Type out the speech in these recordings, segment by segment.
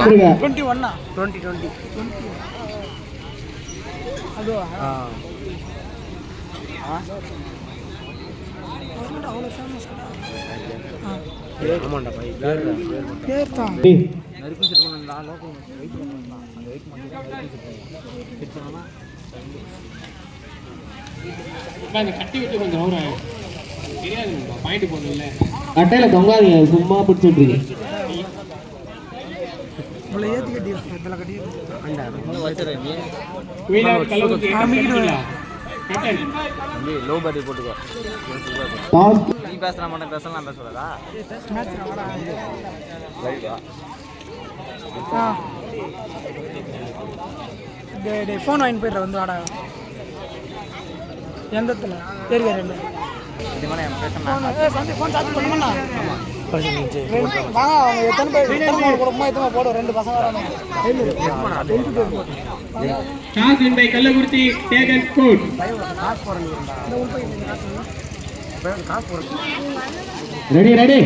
வந்துருங்க டுவெண்ட்டி ஒன்னா twenty twenty அதுவா கட்டி விட்டு கொஞ்சம் வரும் தெரியாது பாயிண்ட் போடணும்ல. கட்டையில தொங்காதீங்க சும்மா பிடிச்சி விட்டுருங்க உங்களை ஏற்றி கட்டிடலாம் இதில் கட்டி லோ பேட்டரி போட்டுக்கோ. நீ பேசுற மாட்டேன் பேசலாம் டே ஃபோன் வாங்கி போயிடுற வந்து வாடா. எந்த இடத்துல? பேச ஃபோன் சார்ஜ் பண்ணுமா? ரெண்டு வாங்க அவங்க எத்தனை பேர் எத்தனை பேர் எத்தனை போடும் ரெண்டு பசங்க toss in by Kallakurichi taken court ready ready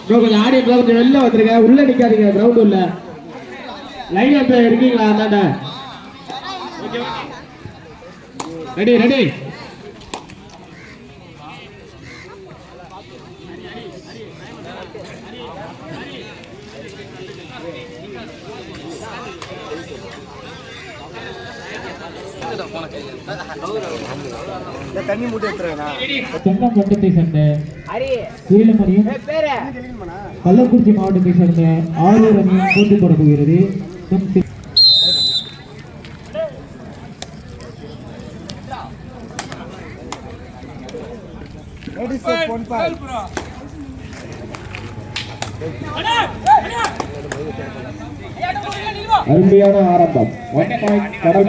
bro கொஞ்சம் ஆடியோ ப்ரோ கொஞ்சம் வெளில வந்துருங்க உள்ள நிக்காதீங்க கிரவுண்ட் உள்ள. லைன் அப் இருக்கீங்களா அந்தாண்ட ரெடி ரெடி செங்கம் வட்டத்தை சேர்ந்த கீழமணியும் கள்ளக்குறிச்சி மாவட்டத்தை சேர்ந்த ஆரூர் அணியும் போட்டி சி- அருமையான ஆரம்பம். ஒன் பாயிண்ட் கடல்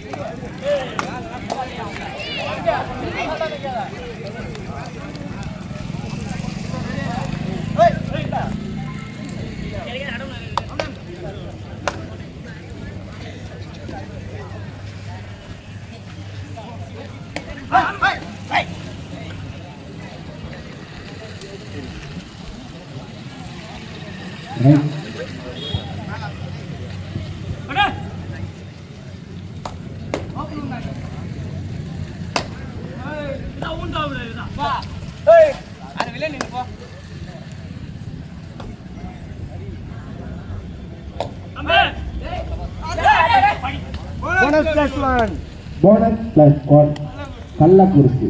புறா அற்புதமான start. Raid bonus plus one bonus plus one Kallakurichi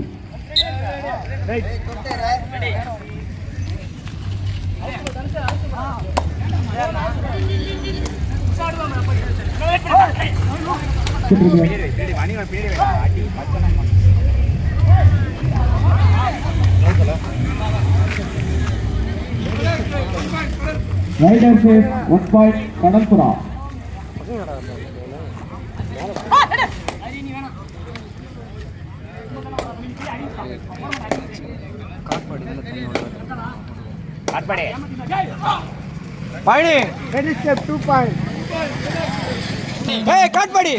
raider chase one point Kadalpura Palani ready step two point ஏய் காட்பாடி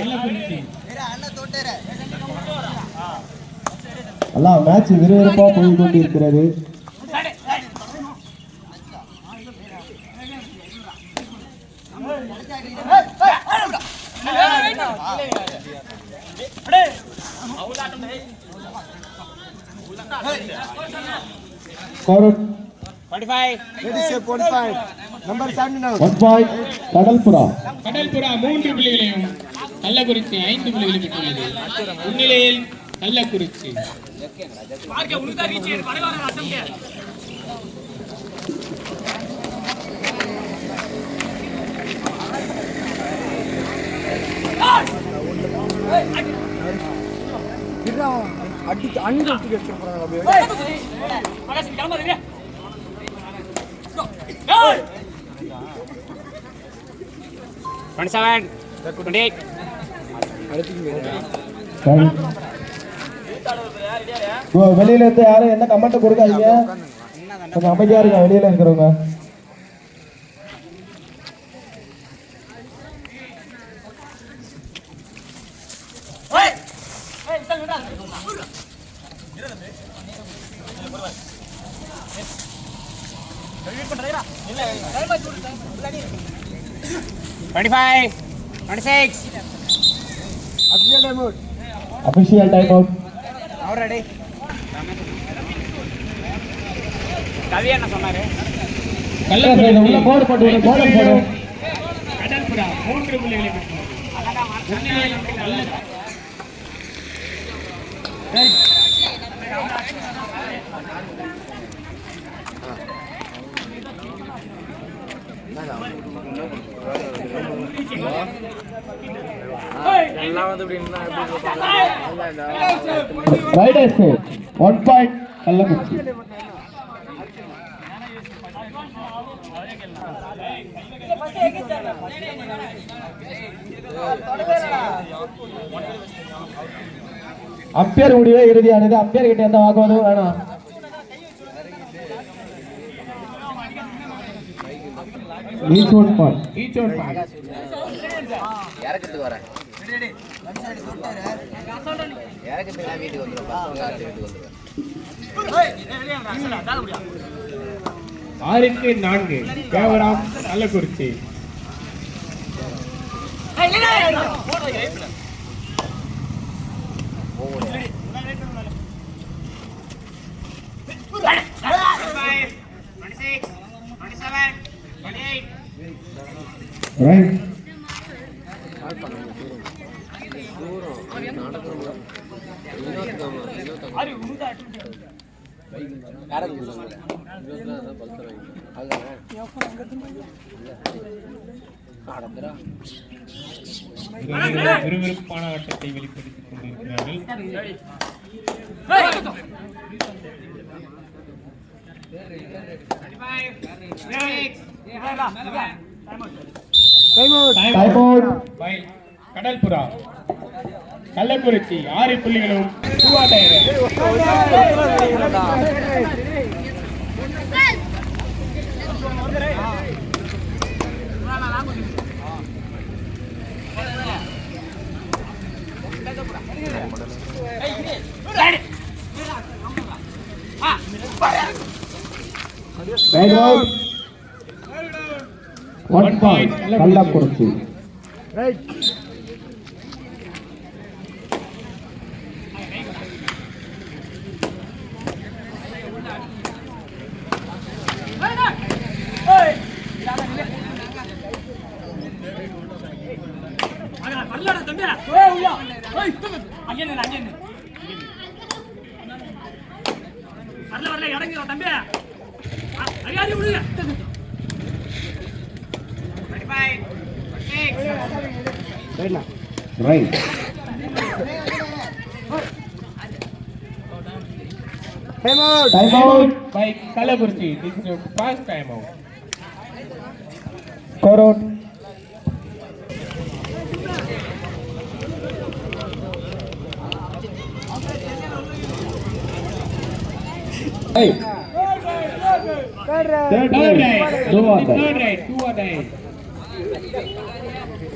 எல்லாம் மேட்ச் விறுவிறுப்பா போய் கொண்டிருக்கிறது Score கடல்புறா கடல்புறா மூன்று புள்ளிகளையும் கள்ளக்குறிச்சி ஐந்து புள்ளிகளை பெற்றுள்ளது முன்னிலையில் கள்ளக்குறிச்சி. இதுதான் அடி அஞ்சு எடுத்து வச்சுட்டு போறாங்க அப்படியே. சரி bro, வெளியில இருந்து யாரும் என்ன கமெண்ட் கொடுக்காதீங்க. கொஞ்சம் அமைதியா இருங்க வெளியில இருக்கிறவங்க. Twenty five twenty six official time out அவரடி கவி என்ன சொன்னாரு? உள்ள போர்டு போட்டு போர்டு போடு கடல் புறா மூன்று புள்ளிகளை பெற்றுள்ளது raiders one point Kallakurichi umpire முடிவே இறுதியானது அம்பேர் கிட்ட எந்த வாக்குவாதமும் வேணாம். Each one point each one point இறக்கத்துக்கு வரேன். இறக்கத்துக்கு வீட்டுக்கு ஆறுக்கு நான்கு. கேவராம் கள்ளக்குறிச்சி ரைட் விறுவிறுப்பான ஆட்டத்தை வெளிப்படுத்திக் கொண்டிருக்கிறார்கள். டைம் அவுட் பை கடல் புறா கள்ளக்குறிச்சி ஆறு புள்ளிகளும் raid out one point Kallakurichi. Raid time out by Kallakurichi this is first time out score out Hey. Third Third right. right. Do or die. Third right. Two or die. bro,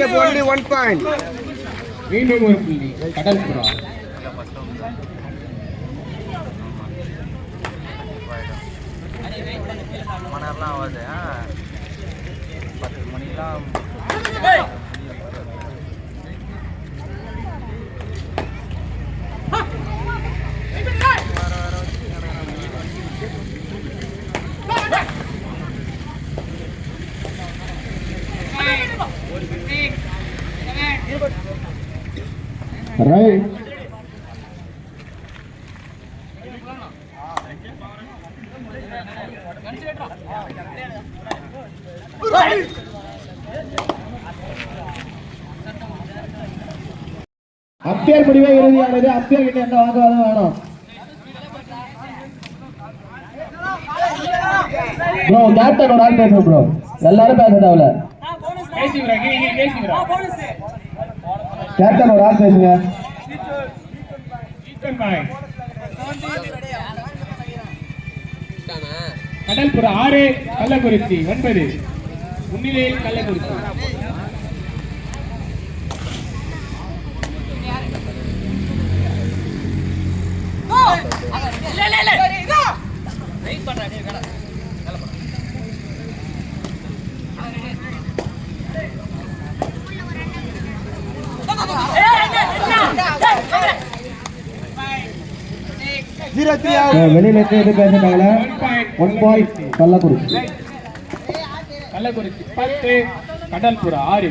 step only one point மீண்டும் ஒரு புள்ளி. கடல் புறா மணர்லாம் ஆகுது ஆ பத்து மணிக்கெலாம் right umpire முடிவே இறுதியானது. அம்பையர் கிட்ட எந்த வாக்குவாதம் வேணும். ப்ரோ கேப்டன் ஒரு ஆள் பேசுங்க ப்ரோ எல்லாரும் பேச தேவையில்ல பேசி விடுறா நீங்க பேசி விடுறா கேப்டன் ஒரு ஆள் பேசுங்க. ஈஸ்வன் ஆறு கள்ளக்குறிச்சி ஒன்பது. முன்னிலையில் கள்ளக்குறிச்சி. வெளியில இருந்து எதுவும் ஒன் பாயிண்ட் கள்ளக்குறிச்சி. கள்ளக்குறிச்சி பத்து கடல்புறா ஆறு.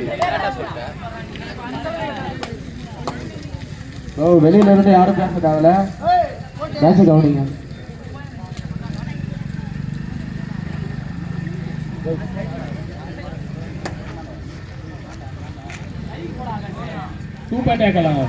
ப்ரோ வெளியில இருந்து யாரும் பேச தேவையில்ல பேச கவனிங்க சூப்பர் டேக்கலாம்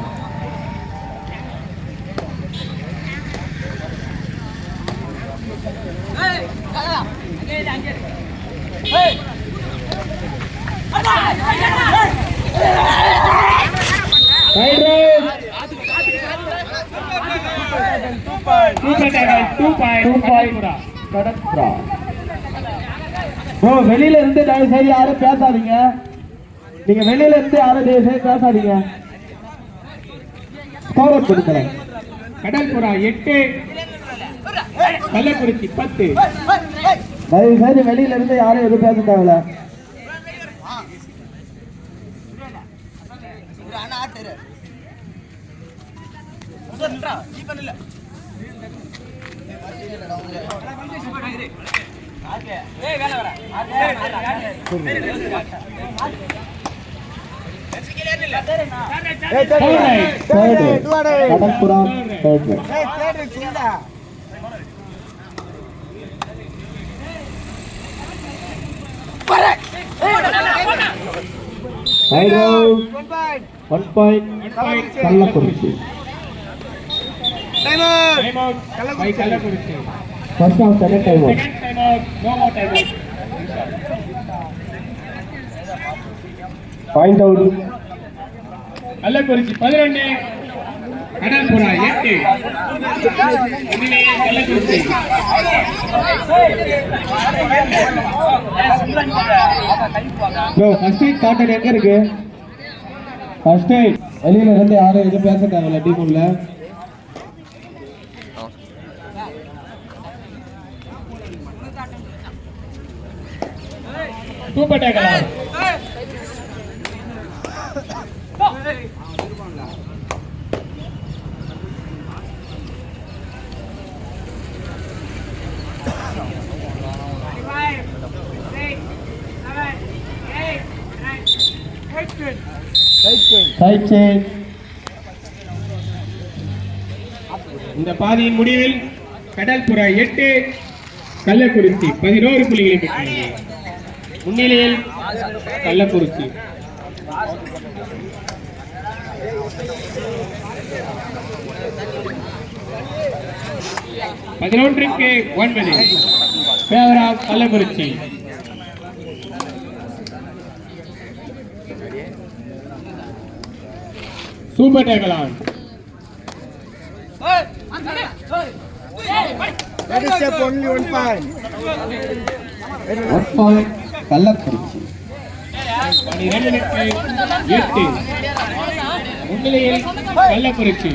வெளியில இருந்து தயவு யாரும் பேசாதீங்க நீங்க வெளியில இருந்து யாரும் தயவு பேசாதீங்க ஸ்கோர் கொடுக்கிறேன் கடற்புறா எட்டு கள்ளக்குறிச்சி பத்து தயவு செய்து வெளியில இருந்து யாரும் எதுவும் பேச தேவையில்ல third Kadalpura third one point Kallakurichi time out by Kallakurichi first of second Kadalpura எட்டு. Kallakurichi bro first eight cotton எங்க இருக்கு? ஃபர்ஸ்ட் எய்ட் வெளியில இருந்து யாரும் எதுவும் பேச தேவையில்ல டீம் உள்ள சைட் இந்த பாதையின் முடிவில் கடல்புறா எட்டு கள்ளக்குறிச்சி பதினோரு புள்ளிகளை பெற்றுள்ளது. முன்னிலையில் கள்ளக்குறிச்சி. பதினொன்றுக்கு ஒன்பது. ஆஃப் கள்ளக்குறிச்சி. சூப்பர் டேக்கலான் ஒன் பாயிண்ட் கள்ளக்குறிச்சி பனிரெண்டுக்கு எட்டு முன்னிலையில் Kallakurichi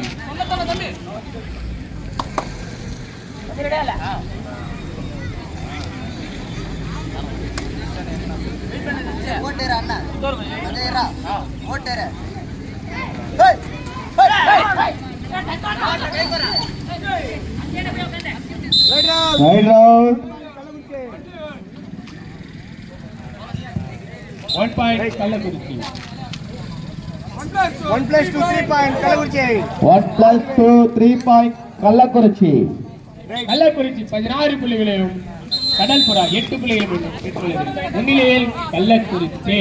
raid out one point Kallakurichi. One plus two three point Kallakurichi Kallakurichi பதினாறு புள்ளிகளையும் கடல்புறா எட்டு புள்ளிகளையும் பெற்றுள்ளது. முன்னிலையில் கள்ளக்குறிச்சி.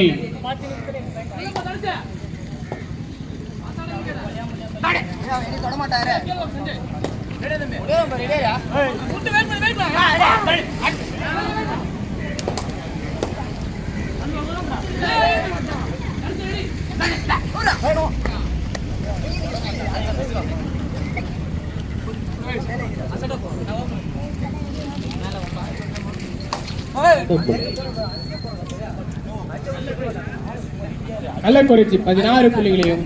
கள்ளக்குறிச்சி பதினாறு புள்ளிகளையும்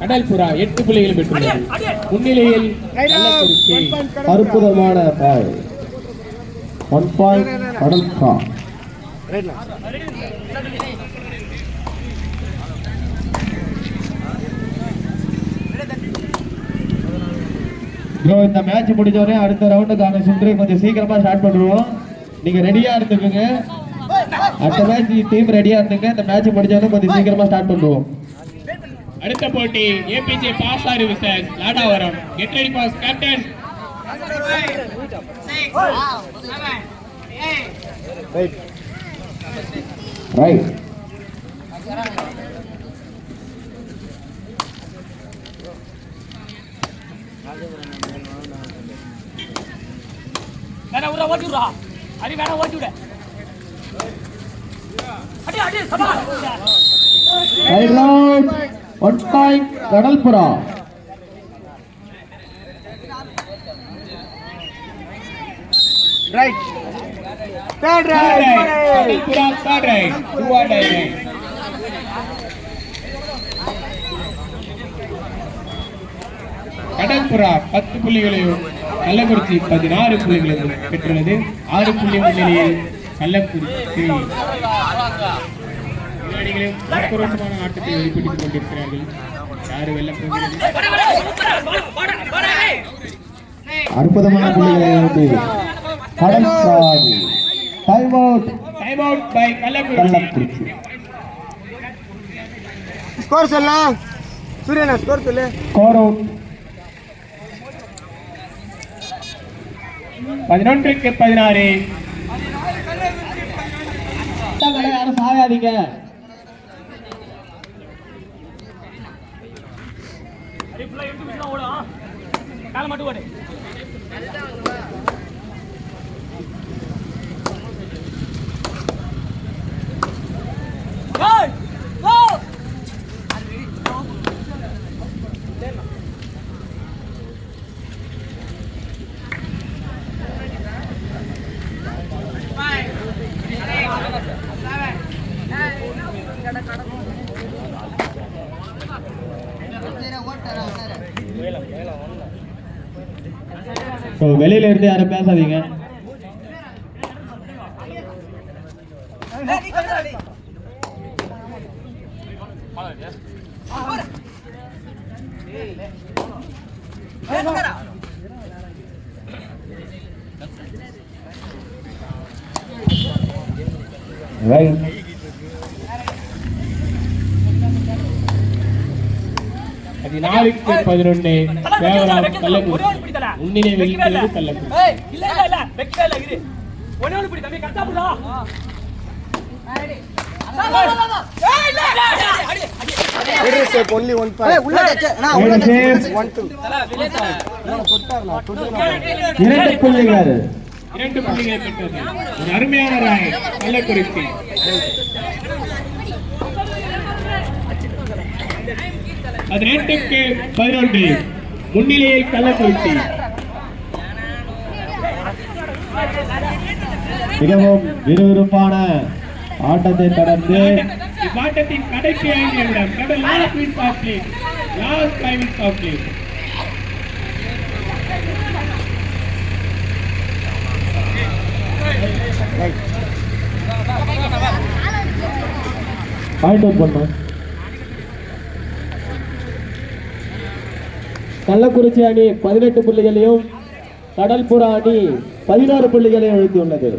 கடல்புறா எட்டு புள்ளிகளையும் பெற்றுள்ளது. முன்னிலையில் அற்புதமான பால் ஒன் பாயிண்ட் கடல் புறா ப்ரோ இந்த மேட்ச் முடிஞ்சோடனே அடுத்த ரவுண்டுக்கான சுற்று கொஞ்சம் சீக்கிரமா ஸ்டார்ட் பண்ணுவோம் நீங்க ரெடியா இருந்துக்குங்க. அடுத்த மேட்ச் டீம் ரெடியா இருந்துங்க. இந்த மேட்ச் முடிஞ்சோடனே கொஞ்சம் சீக்கிரமா ஸ்டார்ட் பண்ணுவோம் அடுத்த போட்டி ஏபிஜே பாஸ் ஆறு versus Ladavaram. Get ready boss captain raid வேணா விட்றா ஓட்டி விட்றா. அடி வேணா ஓட்டி விட. அடி அடி சபா raid round one point Kadal Pura Kadalpura. கடல்புறா பத்து புள்ளிகளையும் கள்ளக்குறிச்சி பதினாறு புள்ளிகளையும் பெற்றுள்ளது. ஆறு புள்ளி முன்னிலையில் கள்ளக்குறிச்சி. விளையாடிகளும் ஆக்ரோஷமான ஆட்டத்தை வெளிப்படுத்திக் கொண்டிருக்கிறார்கள். யாரு வெல்ல அற்புதமான புள்ளிகளை கடல் time out time out by Kallakurichi. Score சொல்லலாம் சூரியனா ஸ்கோர் சொல்லு. ஸ்கோர் அவுட் பதினொன்றுக்கு பதினாறு. யாரும் சாயாதீங்க அடி ஃபுல்லா எடுத்து பிடிச்சா ஓடும் காலை மட்டும் ஓடு ஏய் ஸோ வெளியில இருந்து யாரும் பேசாதீங்க. ரைட் பதினாறுக்கு பதினொன்று தேவராம் கள்ளக்குறிச்சி முன்னிலை வகிக்கிறது கள்ளக்குறிச்சி ஏய் இல்ல இல்ல இல்ல. வெக்கவே இல்ல இரு. ஒண்ணே ஒண்ணு பிடி தம்பி கரெக்டா புடா ஒன்லி ஒன் பாயிண்ட் உள்ள ஒன் டூ இரண்டு புள்ளிகள். இரண்டு புள்ளிகளை பெற்றது ஒரு அருமையான ராய் கள்ளக்குறிச்சி. பதினெட்டுக்கு பதினொன்று. முன்னிலையில் கள்ளக்குறிச்சி. மிகவும் விறுவிறுப்பான ஆட்டத்தை தொடர்ந்து இவ்வாட்டத்தின் கடைசி ஐந்து நிமிடம். கடல் last minutes of play last five minutes of play point out பண்ணோம் கள்ளக்குறிச்சி அணி பதினெட்டு புள்ளிகளையும் கடல்புறா அணி பதினாறு புள்ளிகளை எழுதியுள்ளது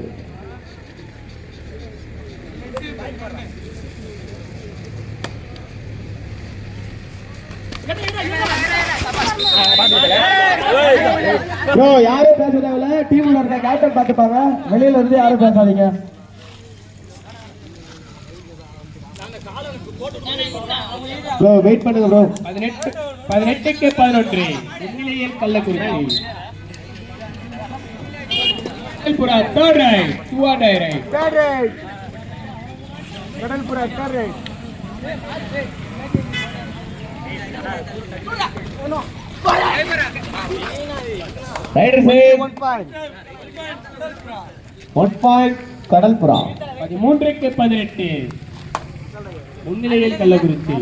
ப்ரோ யாரும் பேச தேவையில்ல. டீம்ல இருக்க கேப்டன் பார்த்துப்பாங்க. வெளியில இருந்து யாரும் பேசாதீங்க. ப்ரோ வெயிட் பண்ணுங்க ப்ரோ பதினெட்டு பதினெட்டுக்கு பதினொன்று. கள்ளக்குறிச்சி. புறா third raid two or die raid Kadalpura third raid raider save one point one point Kadalpura. பதிமூன்றுக்கு பதினெட்டு. முன்னிலையில் கள்ளக்குறிச்சி.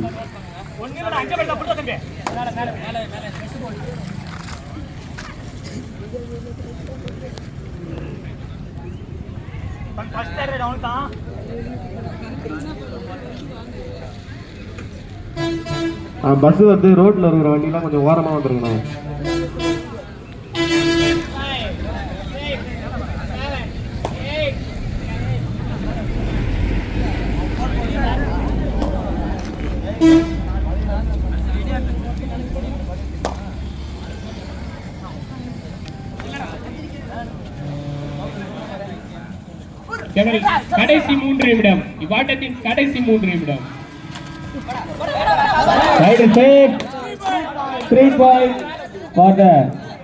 பஸ் வந்து ரோட்ல இருக்கிற வண்டிலாம் கொஞ்சம் ஓரமா வந்துருக்கணும் கடைசி மூன்று நிமிடம். இவ்வாட்டத்தின் கடைசி மூன்று நிமிடம்.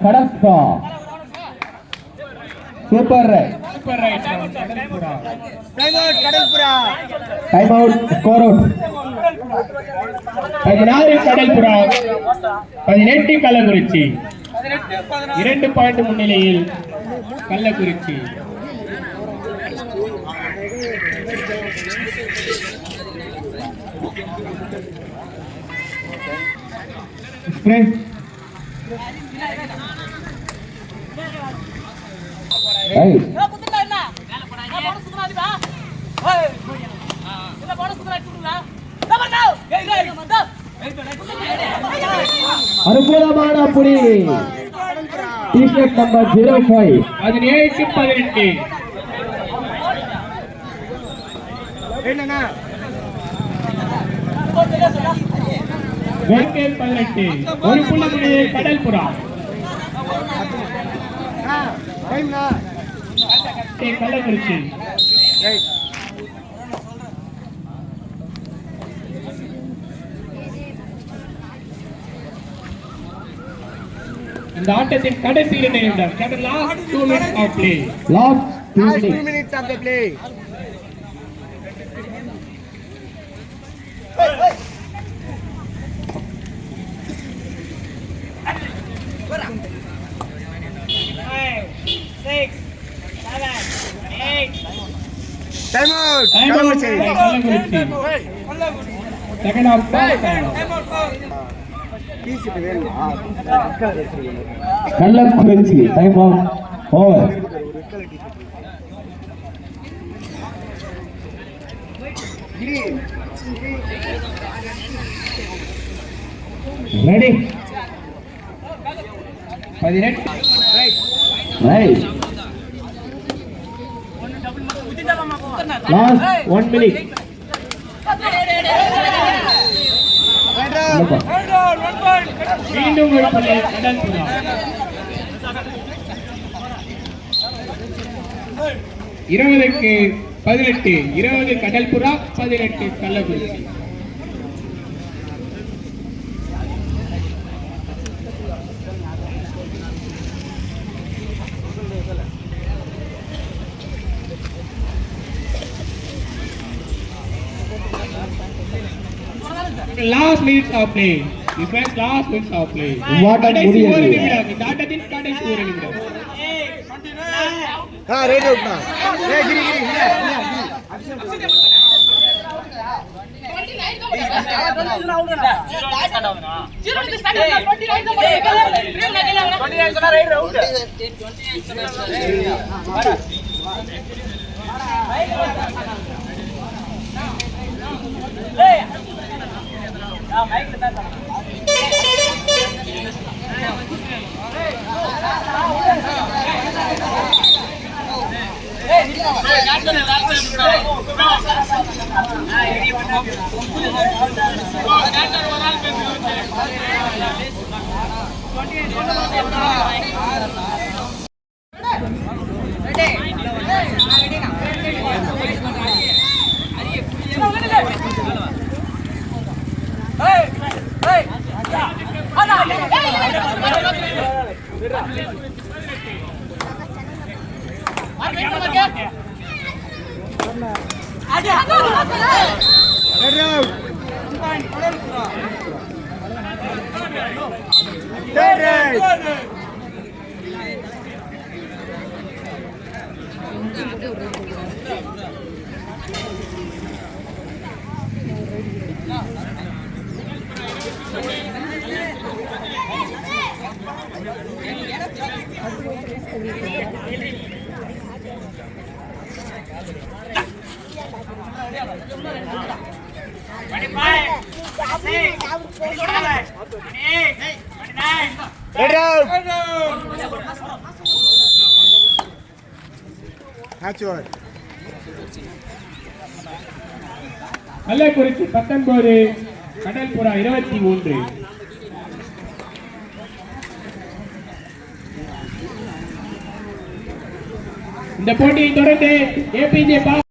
Kadalpura super raid Kadalpura Kadalpura time out score out பதினாறு கடல்புறா பதினெட்டு கள்ளக்குறிச்சி. இரண்டு பாயிண்ட் முன்னிலையில் கள்ளக்குறிச்சி. அற்புதமான புடி டிஷர்ட் நம்பர் ஜீரோ ஃபைவ் பதினேழுக்கு பதினெட்டு. என்னண்ணா? வெறுக்கே பதினெட்டு. ஒரு புள்ளி கடல் புறா கள்ளக்குறிச்சி. இந்த ஆட்டத்தின் கடைசி இரண்டு நிமிடம். Last two minutes of play last two minutes of of the play. Time out. Kallakurichi. Second of Piece it வேணுமா? Kallakurichi time out over ready பதினெட்டு ரைட் லாஸ்ட் ஒன் மினிட் மீண்டும் ஒரு புள்ளி கடல்புறா இருபதுக்கு பதினெட்டு இருபது கடல்புறா பதினெட்டு Kallakurichi. Last minutes of play இப்போ last minutes of play what are முடிய ஒரு நிமிடம் டாடா கடைசி ஒரு நிமிடம் ஆ ரேட் அவுட் தான் ஏ கிரி கிரி இல்ல இல்ல Hey! ட்வெண்ட்டி முடிவு கள்ளக்குறிச்சி பத்தொன்பது கடல்புறா இருபத்தி மூன்று. இந்த போட்டியை தொடர்ந்து ஏபிஜே